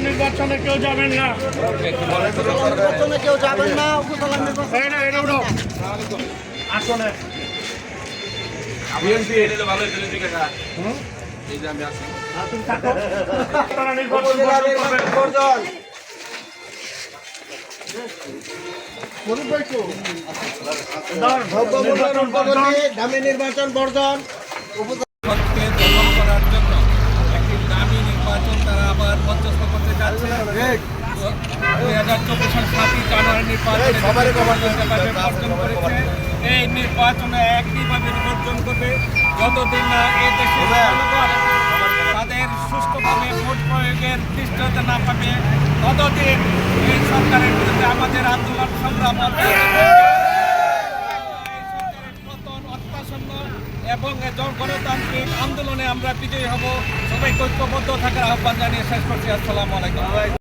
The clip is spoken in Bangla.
নির্বাচনে কেউ যাবেন না নির্বাচনে কেউ যাবেন না আসলে নির্বাচন পদ্ধতি নির্বাচন বর্জন করার জন্য একটি দামি নির্বাচন তারা আবার মধ্যস্থ করতে যাচ্ছে দুই হাজার চব্বিশ সাল সাতই জানুয়ারি নির্বাচনে করেছে এই নির্বাচনে একইভাবে বর্জন করবে। যতদিন না এই দেশের জনগণ তাদের সুষ্ঠুভাবে ভোট প্রয়োগের নিশ্চয়তা না পাবে ততদিন এই সরকারের বিরুদ্ধে আমাদের আন্দোলন সংগ্রাম এবং গণতান্ত্রিক আন্দোলনে আমরা বিজয়ী হব। সবাই ঐক্যবদ্ধ থাকার আহ্বান জানিয়ে শেষ করছি। আসসালামু আলাইকুম।